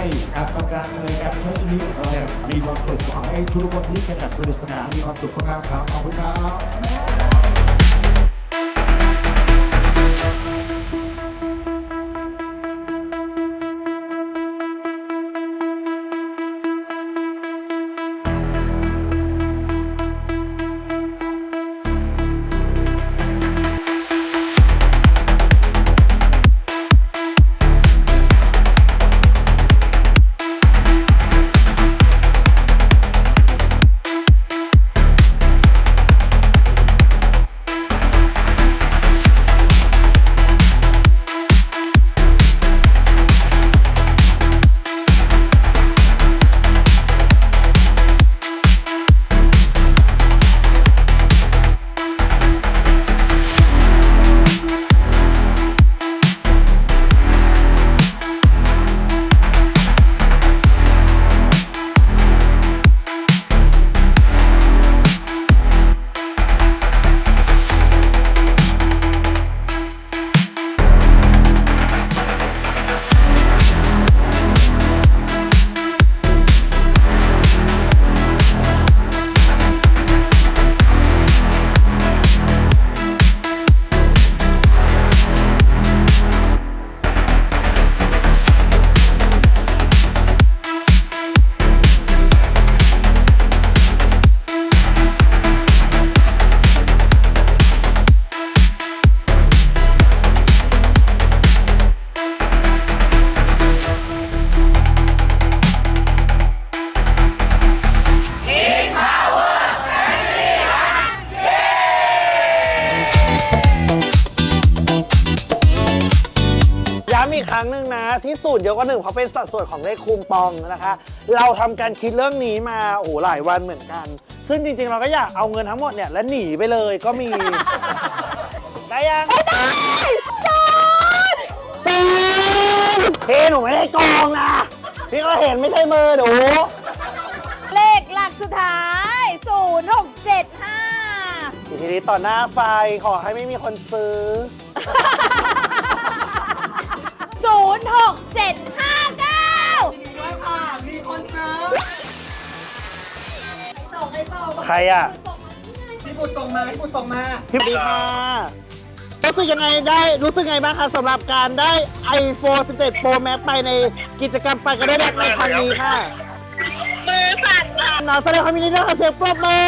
ให้การทำงานในการใช้ชีวิตของเราเนี่ยมีความสุขขอให้ทุกคนที่แข่งขันสนุกสนามีความสุขมากครับขอบคุณครับ อีกครั้งหนึ่งนะ ที่สูตรเดียวก็หนึ่งเพราะเป็นสัดส่วนของเลขคูณปองนะคะ เราทำการคิดเรื่องนี้มาโอ้โหหลายวันเหมือนกัน ซึ่งจริงๆ เราก็อยากเอาเงินทั้งหมดเนี่ยแล้วหนีไปเลยก็มี ได้ยังไม่ได้ตีพี่หนูไม่ได้โกองนะ พี่ก็เห็นไม่ใช่มือหนูเลขหลักสุดท้าย 0675 ทีนี้ต่อหน้าไฟขอให้ไม่มีคนซื้อ 0679ใครอะพี่บุตรตรงมาพี่บุตรตรงมาพี่ดีค่ะรู้สึกยังไงได้รู้สึกไงบ้างคะสำหรับการได้ iPhone 17 Pro Max ไปในกิจกรรมไปกันได้แดกในครั้งนี้ค่ะมือสั่นค่ะน้องแสดงความยินดีด้วยค่ะเสียงปรบมือ